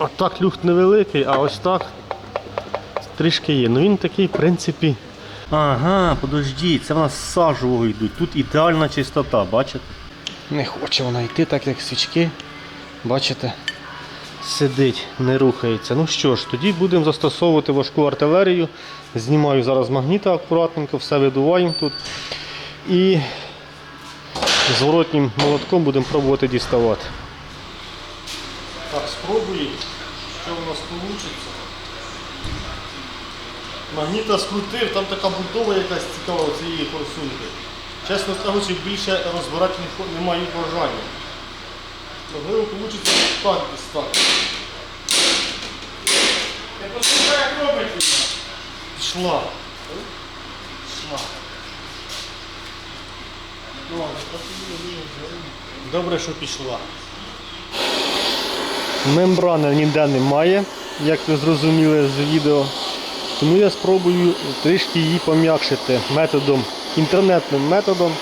Отак люфт невеликий, а ось так трішки є. Ну він такий, в принципі. Ага, подождіть, це в нас з сажового йдуть. Тут ідеальна чистота, бачите? Не хоче вона йти, так як свічки. Бачите? Сидить, не рухається. Ну що ж, тоді будемо застосовувати важку артилерію. Знімаю зараз магніта акуратненько, все видуваємо тут. І зворотнім молотком будемо пробувати діставати. Так, що у нас вийде. Магніта скрутив, там така будова якась цікава цієї форсунки. Чесно кажучи, більше розбирати не, маю бажання. Можливо, вийде так. Ти послухай, як робить. Пішла. Пішла. Добре, що пішла. Мембрани ніде немає, як ви зрозуміли з відео. Тому я спробую трішки її пом'якшити методом, інтернетним методом,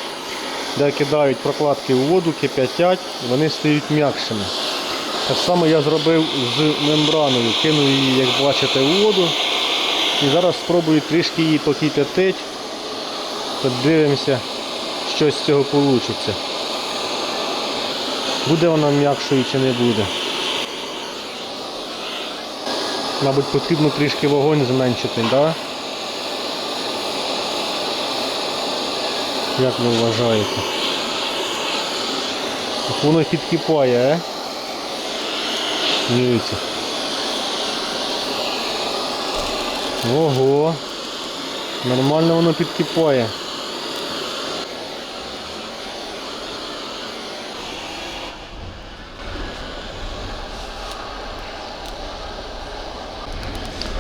де кидають прокладки у воду, кип'ятять, вони стають м'якшими. Так само я зробив з мембраною, кинув її, як бачите, у воду. І зараз спробую трішки її покип'ятити. Подивимося, що з цього вийде. Буде вона м'якшою чи не буде. Мабуть, потрібно трішки вогонь зменшити? Да? Як ви вважаєте? Так воно підкипає, е? Дивіться. Ого. Нормально воно підкипає.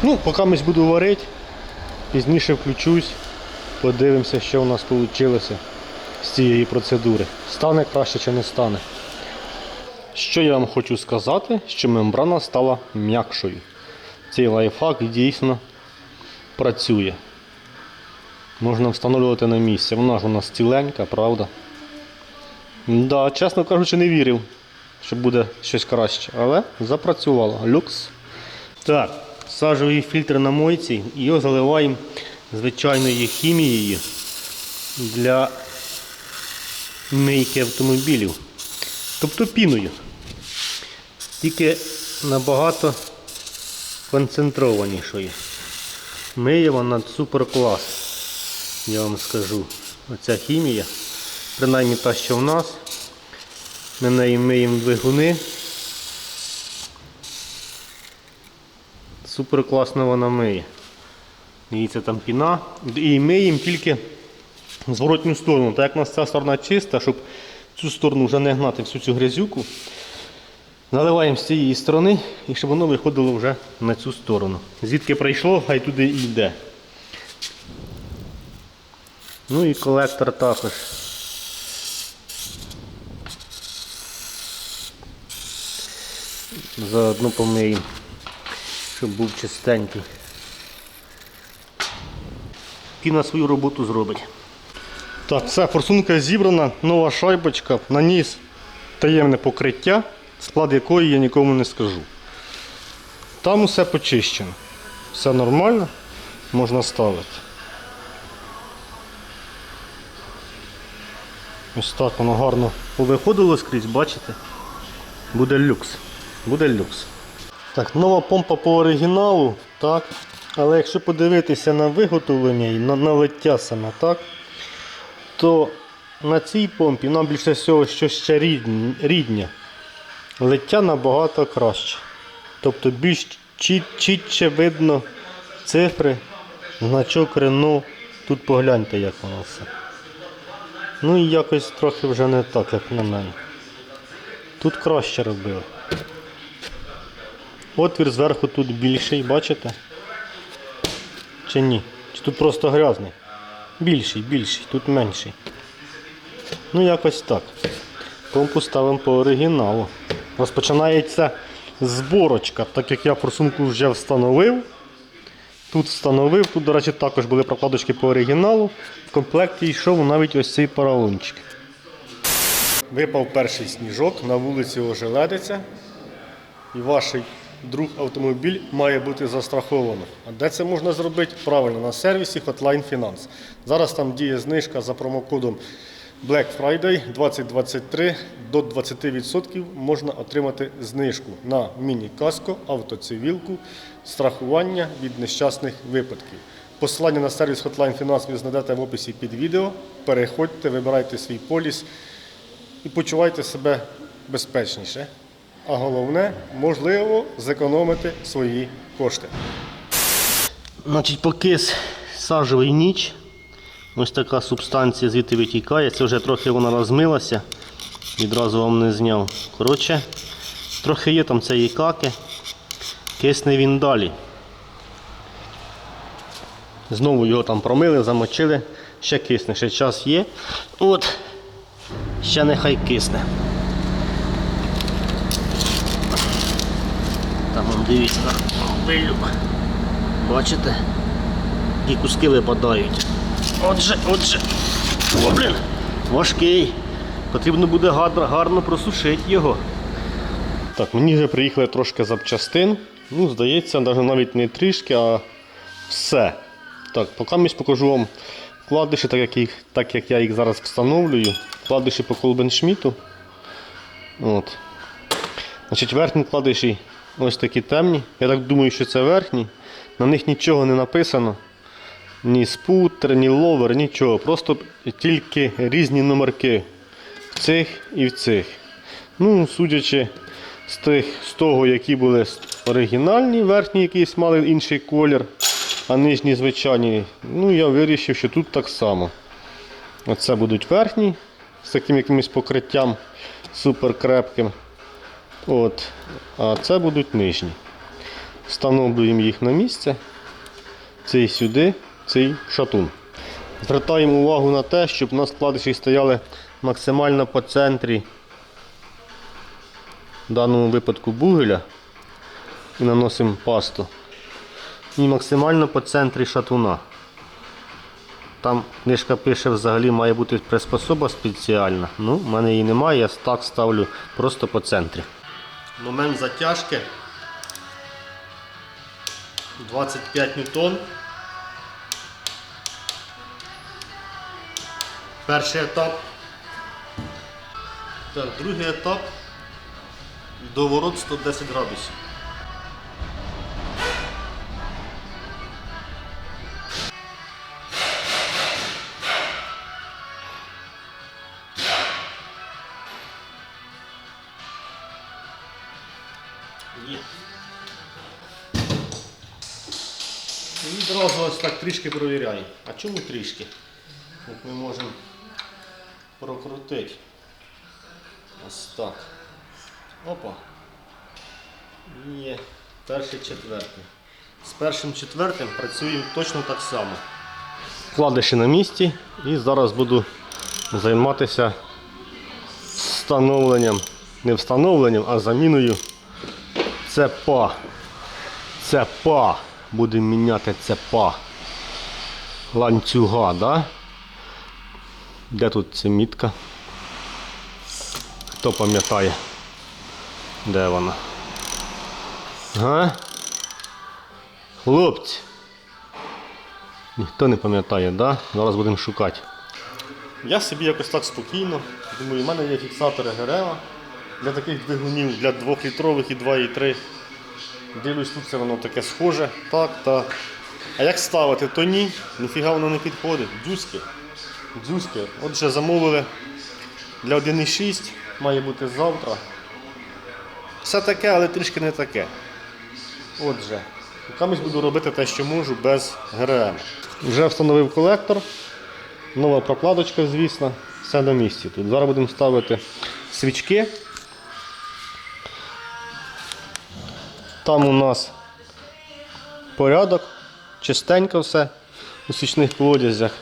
Ну, поки ми буду варити, пізніше включусь, подивимося, що у нас вийшло з цієї процедури. Стане краще чи не стане. Що я вам хочу сказати, що мембрана стала м'якшою. Цей лайфхак дійсно працює. Можна встановлювати на місці. Вона ж у нас ціленька, правда? Да, чесно кажучи, не вірив, що буде щось краще. Але запрацювало. Люкс. Так, сажовий фільтр на мойці. і Його заливаємо звичайною хімією для мийки автомобілів. Тобто піною. Тільки набагато концентрованішою. Миє вона супер клас. Я вам скажу. Оця хімія. Принаймні та, що в нас. Ми нею миємо двигуни. Супер класно вона миє. Дивіться там піна. І миємо тільки зворотню сторону. Так як у нас ця сторона чиста, щоб цю сторону вже не гнати всю цю грязюку. Наливаємо з цієї сторони і щоб воно виходило вже на цю сторону. Звідки прийшло, хай туди і йде. Ну і колектор також. Заодно помиємо, щоб був чистенький. Піна свою роботу зробить. Так, все, форсунка зібрана, нова шайбочка, наніс таємне покриття, склад якої я нікому не скажу. Там усе почищено. Все нормально, можна ставити. Ось так воно гарно повиходило скрізь, бачите? Буде люкс. Буде люкс. Так, нова помпа по оригіналу, так. Але якщо подивитися на виготовлення і на, на лиття саме, так, то на цій помпі нам більше всього що ще рідн- рідня. Лиття набагато краще. Тобто більш чіт, чітче видно цифри, значок Рено. Тут погляньте, як воно все. Ну і якось трохи вже не так, як на мене. Тут краще робили. Отвір зверху тут більший, бачите? Чи ні? Чи тут просто грязний? Більший, більший, тут менший. Ну якось так. Помпу ставимо по оригіналу. Розпочинається зборочка, так як я форсунку вже встановив. Тут встановив, тут, до речі, також були прокладочки по оригіналу. В комплекті йшов навіть ось цей поролончик. Випав перший сніжок, на вулиці ожеледиться. І ваш друг автомобіль має бути застраховано. А де це можна зробити? Правильно, на сервісі Hotline Finance. Зараз там діє знижка за промокодом Black Friday 2023 до 20% можна отримати знижку на міні-каско, автоцивілку, страхування від нещасних випадків. Посилання на сервіс Hotline Finance ви знайдете в описі під відео. Переходьте, вибирайте свій поліс і почувайте себе безпечніше. А головне, можливо, зекономити свої кошти. Значить, покис сажовий ніч. Ось така субстанція звідти витікає. Це вже трохи вона розмилася. Відразу вам не зняв. Коротше, трохи є там цієї каки. Кисне він далі. Знову його там промили, замочили. Ще кисне, ще час є. От, ще нехай кисне. Там вон, дивіться на пилю. Бачите? Які куски випадають. Отже, отже. О, блін, важкий. Потрібно буде гарно, гарно просушити його. Так, мені вже приїхали трошки запчастин. Ну, здається, навіть навіть не трішки, а все. Так, поки я покажу вам вкладиші, так як, їх, так як я їх зараз встановлюю. Вкладиші по Колбеншміту. От. Значить, верхні вкладиші ось такі темні. Я так думаю, що це верхні. На них нічого не написано. Ні спутер, ні ловер, нічого. Просто тільки різні номерки в цих і в цих. Ну, судячи з, тих, з того, які були оригінальні, верхні якісь мали інший колір, а нижні звичайні. Ну, я вирішив, що тут так само. Оце будуть верхні з таким якимось покриттям супер крепким. От. А це будуть нижні. Встановлюємо їх на місце. Цей сюди, цей шатун. Звертаємо увагу на те, щоб у нас вкладиші стояли максимально по центрі, в даному випадку бугеля, і наносимо пасту. І максимально по центрі шатуна. Там книжка пише, взагалі має бути приспособа спеціальна. Ну, в мене її немає, я так ставлю просто по центрі. Момент затяжки 25 ньютон. Перший етап. Так, другий етап. Доворот 110 градусів. І відразу ось так трішки провіряємо. А чому трішки? От ми можемо прокрутити. Ось так. Опа. Є. Перший четвертий. З першим четвертим працюємо точно так само. Вкладиші на місці і зараз буду займатися встановленням, не встановленням, а заміною цепа. Цепа. Будемо міняти цепа. Ланцюга, да? Де тут ця мітка? Хто пам'ятає? Де вона? Га? Хлопці. Ніхто не пам'ятає, да? Зараз будемо шукати. Я собі якось так спокійно. Думаю, в мене є фіксатори Герева для таких двигунів, для 2-літрових і 2,3. Дивлюсь, тут все воно таке схоже. Так, так. А як ставити, то ні, ніфіга воно не підходить. Дзюзки. Дзюзки. Отже, замовили для 1,6, має бути завтра. Все таке, але трішки не таке. Отже, комусь буду робити те, що можу, без ГРМ. Вже встановив колектор. Нова прокладочка, звісно, все на місці. Тут зараз будемо ставити свічки. Там у нас порядок, чистенько все у свічних колодязях.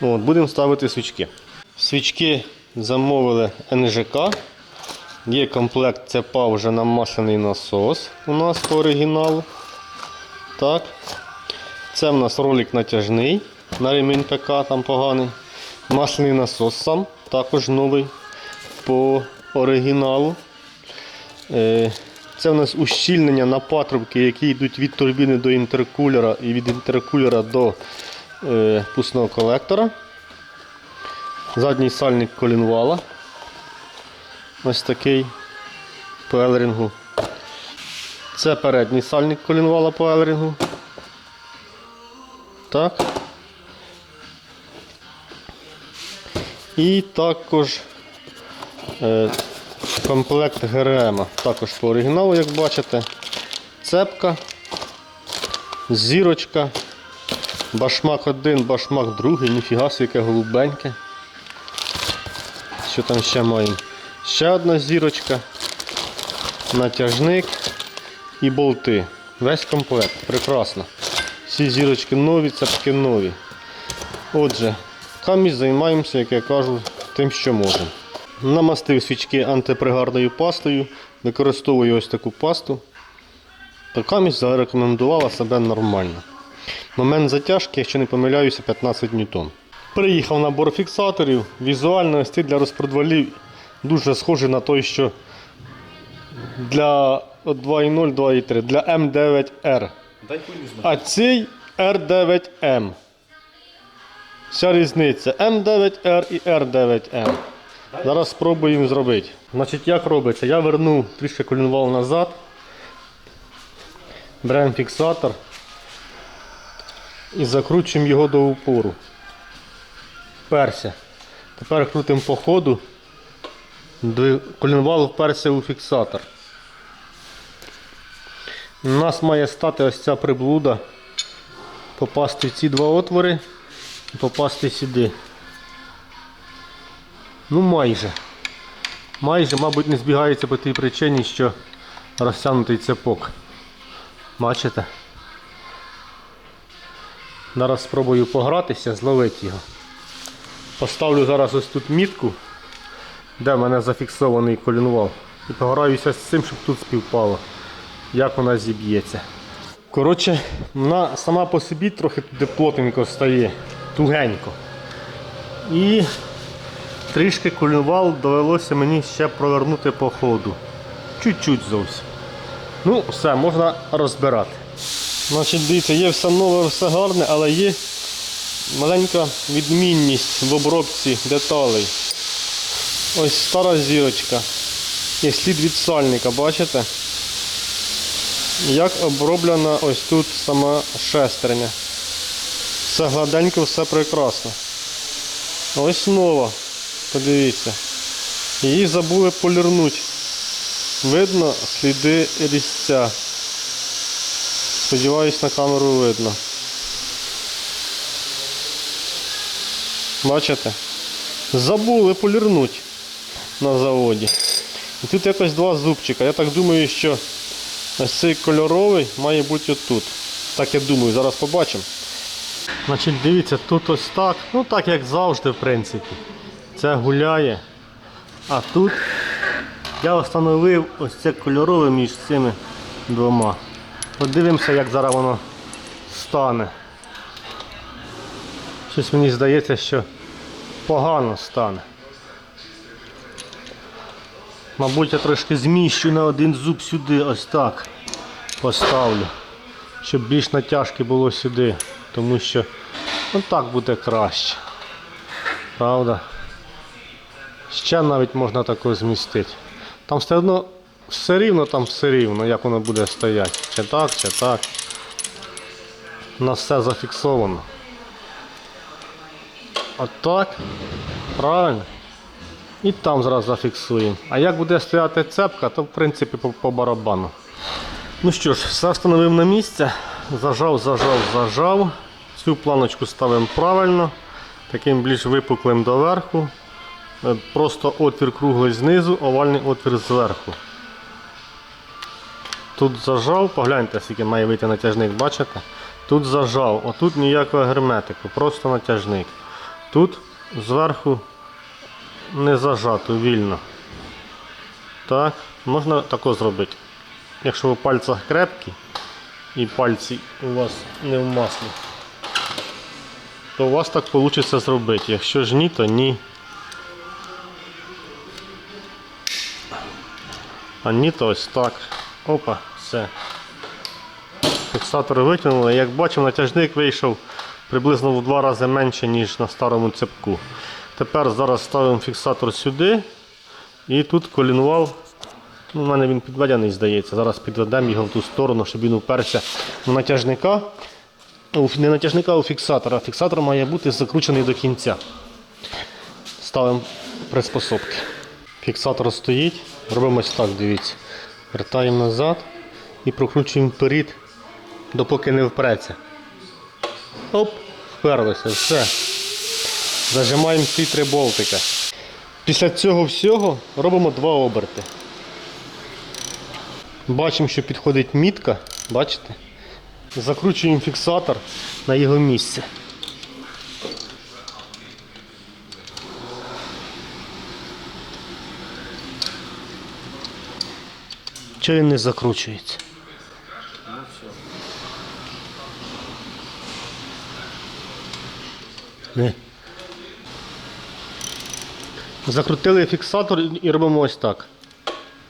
От, будемо ставити свічки. Свічки замовили НЖК. Є комплект цепа вже намаслений насос у нас по оригіналу. Так. Це в нас ролик натяжний на ремінь ПК там поганий. Масляний насос сам, також новий по оригіналу. Це у нас ущільнення на патрубки, які йдуть від турбіни до інтеркулера і від інтеркулера до е, пусного колектора. Задній сальник колінвала. Ось такий по елерингу. Це передній сальник колінвала по елерингу. Так. І також е, комплект ГРМ. Також по оригіналу, як бачите. Цепка, зірочка, башмак один, башмак другий, ніфіга яке голубеньке. Що там ще маємо? Ще одна зірочка, натяжник і болти. Весь комплект. Прекрасно. Всі зірочки нові, цепки нові. Отже, камінь займаємося, як я кажу, тим, що можемо. Намастив свічки антипригарною пастою, використовую ось таку пасту. То камінь зарекомендувала себе нормально. Момент затяжки, якщо не помиляюся, 15 ньютон. Приїхав набор фіксаторів. Візуально ось цей для розпродвалів дуже схожий на той, що для 2.0, 2.3, для М9R. Дай хуй не знаю. А цей R9M. Вся різниця M9R і R9M. Зараз спробуємо зробити. Значить, як робиться? Я верну трішки колінвал назад. Беремо фіксатор і закручуємо його до упору. Перся. Тепер крутимо по ходу. Колінвал вперся у фіксатор. У нас має стати ось ця приблуда. Попасти в ці два отвори і попасти сюди. Ну майже. Майже, мабуть, не збігається по тій причині, що розтягнутий цепок. Бачите? Зараз спробую погратися, зловити його. Поставлю зараз ось тут мітку, де в мене зафіксований колінвал. І пограюся з цим, щоб тут співпало як вона зіб'ється. Коротше, вона сама по собі трохи туди плотненько стає, тугенько. І трішки колінвал довелося мені ще провернути по ходу. Чуть-чуть зовсім. Ну, все, можна розбирати. Значить, дивіться, є все нове, все гарне, але є маленька відмінність в обробці деталей. Ось стара зірочка. Є слід від сальника, бачите? Як оброблена ось тут сама шестерня. Все гладенько, все прекрасно. Ось нова. Подивіться. Її забули полірнути. Видно сліди різця. Сподіваюсь, на камеру видно. Бачите? Забули полірнути на заводі. І тут якось два зубчика. Я так думаю, що Ось цей кольоровий має бути отут. Так я думаю, зараз побачимо. Значить, дивіться, тут ось так. Ну так як завжди, в принципі. Це гуляє. А тут я встановив ось це кольорове між цими двома. Подивимося, як зараз воно стане. Щось мені здається, що погано стане. Мабуть, я трошки зміщу на один зуб сюди, ось так поставлю, щоб більш натяжки було сюди, тому що ну, так буде краще. Правда? Ще навіть можна тако змістити. Там все одно все рівно, там все рівно, як воно буде стояти. Чи так, чи так. У нас все зафіксовано. Отак. Правильно? І там зараз зафіксуємо. А як буде стояти цепка, то в принципі по, по барабану. Ну що ж, все встановив на місце. Зажав, зажав, зажав. Цю планочку ставимо правильно, таким більш випуклим доверху. Е, Просто отвір круглий знизу, овальний отвір зверху. Тут зажав, погляньте, скільки має вийти натяжник, бачите? Тут зажав, отут ніякого герметику, просто натяжник. Тут зверху не зажато, вільно. Так, можна тако зробити. Якщо у пальцях крепкі і пальці у вас не в маслі, то у вас так вийде зробити. Якщо ж ні, то ні. А ні, то ось так. Опа, все. Фіксатор витягнули. Як бачимо, натяжник вийшов приблизно в два рази менше, ніж на старому цепку. Тепер зараз ставимо фіксатор сюди. І тут колінвал. Ну, у мене він підведений, здається. Зараз підведемо його в ту сторону, щоб він уперся в натяжника. Не натяжника, а у фіксатора. Фіксатор має бути закручений до кінця. Ставимо приспособки. Фіксатор стоїть. Робимо ось так, дивіться. Вертаємо назад і прокручуємо вперед, допоки не впреться. Оп, вперлося, все. Зажимаємо ці три болтика. Після цього всього робимо два оберти. Бачимо, що підходить мітка, бачите? Закручуємо фіксатор на його місце. Він не закручується? Не. Закрутили фіксатор і- робимо ось так.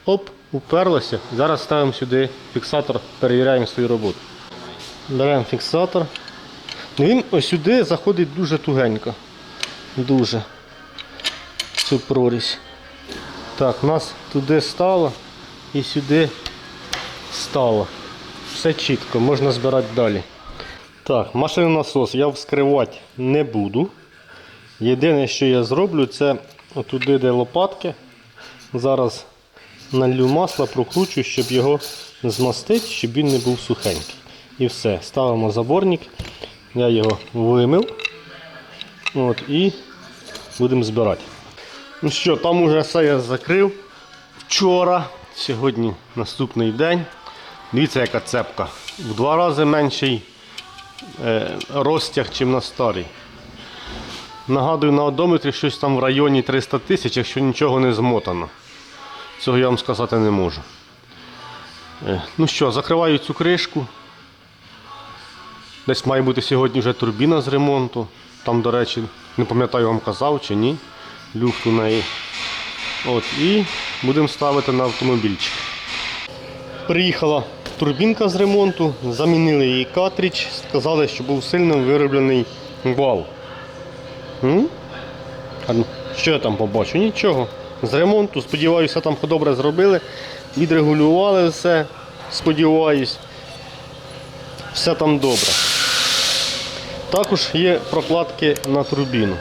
Оп, уперлося. Зараз ставимо сюди фіксатор, перевіряємо свою роботу. Беремо фіксатор. Він ось сюди заходить дуже тугенько. Дуже. Цю прорізь. Так, нас туди стало і сюди стало. Все чітко, можна збирати далі. Так, машинний насос я вскривати не буду. Єдине, що я зроблю, це отуди, де лопатки. Зараз налью масла, прокручу, щоб його змастити, щоб він не був сухенький. І все. Ставимо заборник. Я його вимив. От, і будемо збирати. Ну що, там уже все я закрив вчора. Сьогодні наступний день. Дивіться, яка цепка. В два рази менший е, розтяг, ніж на старий. Нагадую, на одометрі щось там в районі 300 тисяч, якщо нічого не змотано. Цього я вам сказати не можу. Е, Ну що, закриваю цю кришку. Десь має бути сьогодні вже турбіна з ремонту. Там, до речі, не пам'ятаю, вам казав чи ні. Люфт у неї. От, і будемо ставити на автомобільчик. Приїхала турбінка з ремонту, замінили її картридж, сказали, що був сильно вироблений вал. М? Ну, Що я там побачу? Нічого. З ремонту, сподіваюся, там добре зробили. Відрегулювали все, сподіваюсь. Все там добре. Також є прокладки на турбіну.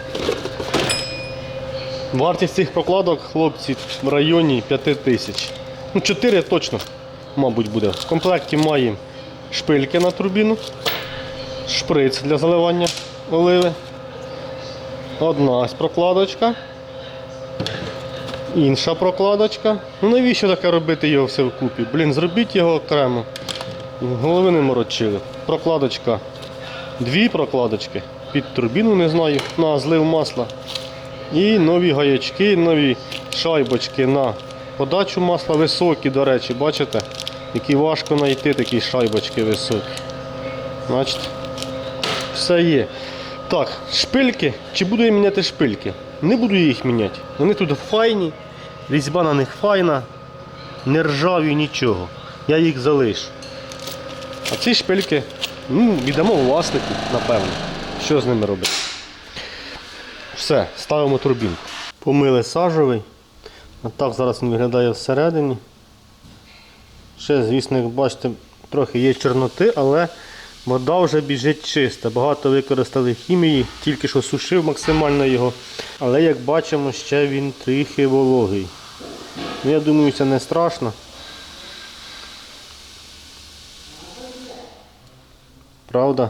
Вартість цих прокладок, хлопці, в районі 5 тисяч. Ну, 4 точно, мабуть, буде. В комплекті має шпильки на турбіну, шприц для заливання оливи. Одна прокладочка. Інша прокладочка. Ну навіщо таке робити його все вкупі? Блін, зробіть його окремо. Голови не морочили. Прокладочка. Дві прокладочки. Під турбіну, не знаю, на злив масла. І нові гаячки, нові шайбочки на подачу масла високі, до речі, бачите? Які важко знайти такі шайбочки високі. Бачите? Все є. Так, шпильки. Чи буду я міняти шпильки? Не буду я їх міняти. Вони тут файні, різьба на них файна, не ржаві нічого. Я їх залишу. А ці шпильки ну, віддамо власнику, напевно. Що з ними робити? Все, ставимо турбінку. Помили сажовий. Так зараз він виглядає всередині. Ще, звісно, як бачите, трохи є чорноти, але вода вже біжить чиста. Багато використали хімії, тільки що сушив максимально його. Але як бачимо, ще він трохи вологий. Ну, я думаю, це не страшно. Правда?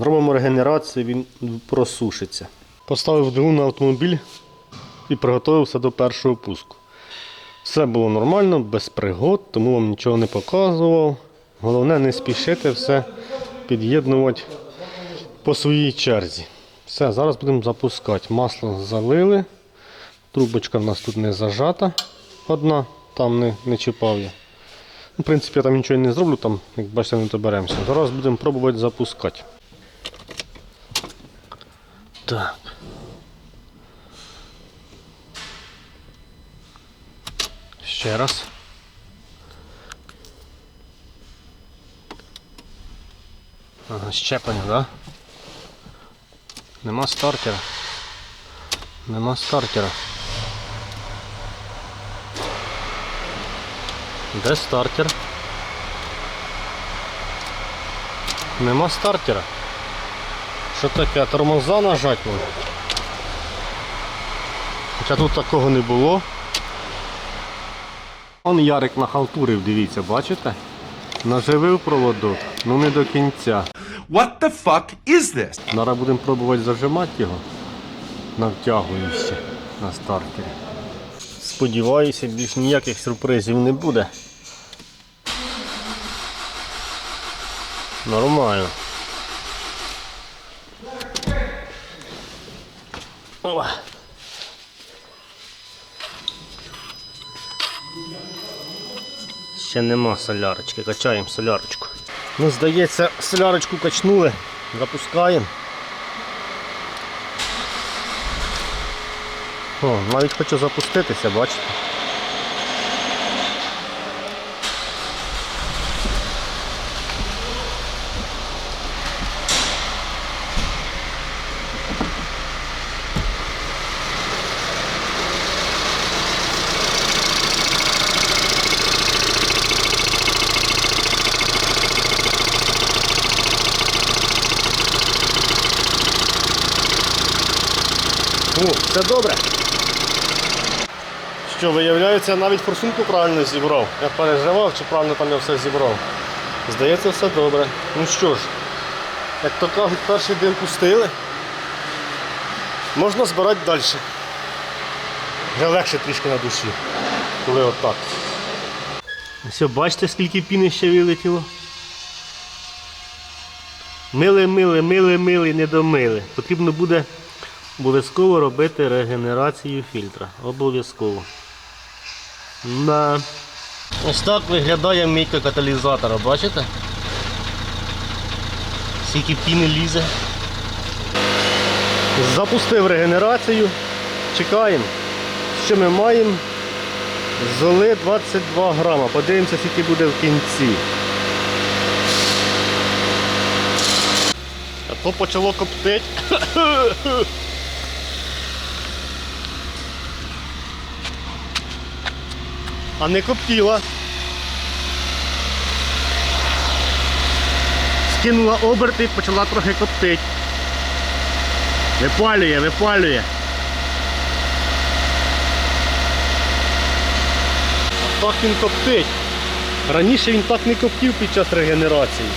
Зробимо регенерацію, він просушиться. Поставив двигун на автомобіль і приготувався до першого пуску. Все було нормально, без пригод, тому вам нічого не показував. Головне не спішити все під'єднувати по своїй черзі. Все, зараз будемо запускати. Масло залили. Трубочка в нас тут не зажата. Одна, там не, не чіпав я. Ну, В принципі, я там нічого не зроблю, там, як бачите, не доберемося. Зараз будемо пробувати запускати. Так. Ще раз. Ага, щеплення, так? Да? Нема стартера. Нема стартера. Де стартер? Нема стартера. Що таке? Тормоза нажать? Хоча тут такого не було. Он Ярик нахалтурив, дивіться, бачите? Наживив проводок, ну не до кінця. What the fuck is this? Зараз будемо пробувати зажимати його на втягуючи на стартері. Сподіваюся, більш ніяких сюрпризів не буде. Нормально. Опа. Ще нема солярочки, качаємо солярочку. Ну, здається, солярочку качнули, запускаємо. О, навіть хочу запуститися, бачите? О, все добре. Що, виявляється, я навіть форсунку правильно зібрав. Я переживав, чи правильно там я все зібрав. Здається, все добре. Ну що ж, як то кажуть, перший дим пустили. Можна збирати далі. Вже легше трішки на душі, коли отак. Все, бачите, скільки піни ще вилетіло? Мили, мили, мили, мили, не домили. Потрібно буде обов'язково робити регенерацію фільтра. Обов'язково. Да. Ось так виглядає мийка каталізатора, бачите? Скільки піни лізе. Запустив регенерацію. Чекаємо. Що ми маємо? Золи 22 грама. Подивимося, скільки буде в кінці. А то почало коптить. А не коптіла. Скинула оберти і почала трохи коптить. Випалює, випалює. Так він коптить. Раніше він так не коптів під час регенерації.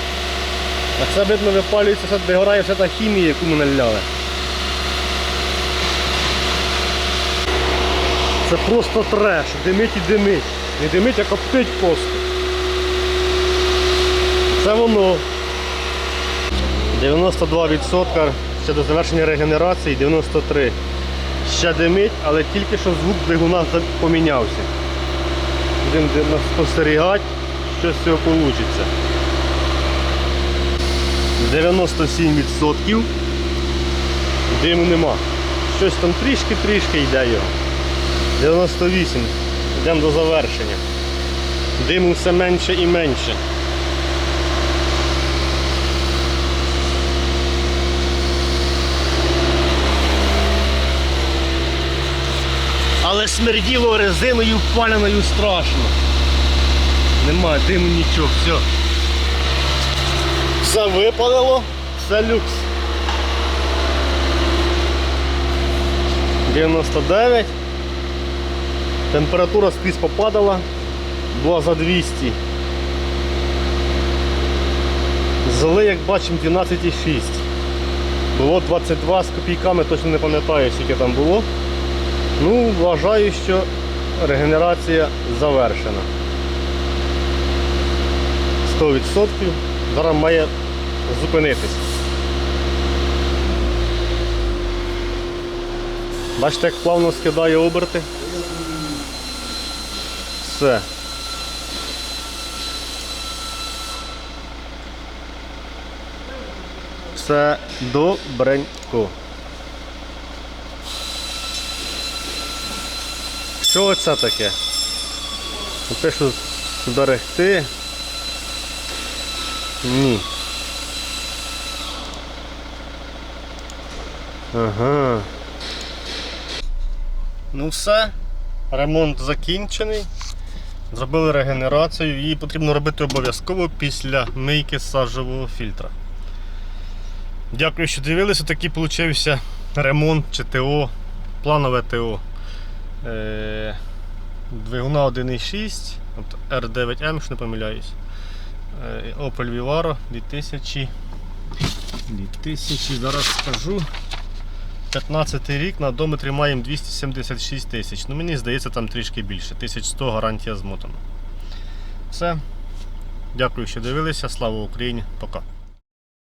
А це видно випалюється, все догорає вся та хімія, яку ми наляли. Це просто треш, димить і димить. Не димить, а коптить просто. Це воно. 92% ще до завершення регенерації, 93%. Ще димить, але тільки що звук двигуна помінявся. Будемо спостерігати, що з цього вийде. 97% диму нема. Щось там трішки-трішки йде його. 98. Йдемо до завершення. Диму все менше і менше. Але смерділо резиною паляною страшно. Нема диму нічого, все. Все випалило, все люкс. 99. Температура скрізь попадала, була за 200. Зли, як бачимо, 12,6. Було 22 з копійками, точно не пам'ятаю, скільки там було. Ну, вважаю, що регенерація завершена. 100%. Зараз має зупинитись. Бачите, як плавно скидає оберти все. Все добренько. Що оце таке? Ну, Пишу зберегти. Ні. Ага. Ну все, ремонт закінчений. Зробили регенерацію. Її потрібно робити обов'язково після мийки сажового фільтра. Дякую, що дивилися. Такий получився ремонт чи ТО, планове ТО. Е, Двигуна 1.6, R9M, якщо не помиляюсь. Е, Opel Vivaro 2000. 2000, зараз скажу. 15 рік на одометрі маємо 276 тисяч. Ну мені здається, там трішки більше. 1100 гарантія змотана. Все. Дякую, що дивилися. Слава Україні. Пока.